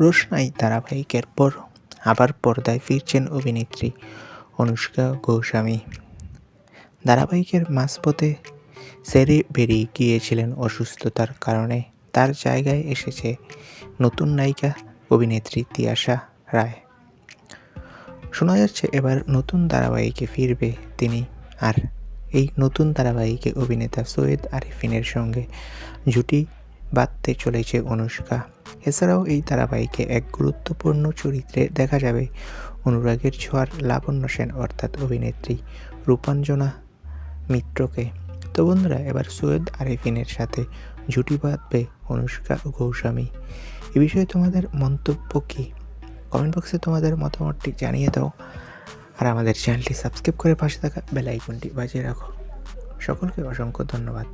রোশনাই ধারাবাহিকের পর আবার পর্দায় ফিরছেন অভিনেত্রী অনুষ্কা গোস্বামী। ধারাবাহিকের মাঝপথে সেরে বেরিয়ে গিয়েছিলেন অসুস্থতার কারণে। তার জায়গায় এসেছে নতুন নায়িকা, অভিনেত্রী তিয়াশা রায়। শোনা যাচ্ছে এবার নতুন ধারাবাহিকে ফিরবে তিনি আর এই নতুন ধারাবাহিকে অভিনেতা সৈয়দ আরিফিনের সঙ্গে জুটি বাঁধতে চলেছে অনুষ্কা। এছাড়াও এই ধারাবাহিকে এক গুরুত্বপূর্ণ চরিত্রে দেখা যাবে অনুরাগের ছোঁয়ার লাবণ্য সেন অর্থাৎ অভিনেত্রী রূপাঞ্জনা মিত্রকে। তো বন্ধুরা, এবার সৈয়দ আরিফিনের সাথে জুটি বাঁধবে অনুষ্কা ও গৌস্বামী। এ বিষয়ে তোমাদের মন্তব্য কী? কমেন্ট বক্সে তোমাদের মতামতটি জানিয়ে দাও। আর আমাদের চ্যানেলটি সাবস্ক্রাইব করে পাশে থাকা বেল আইকনটি বাজিয়ে রাখো। সকলকে অসংখ্য ধন্যবাদ।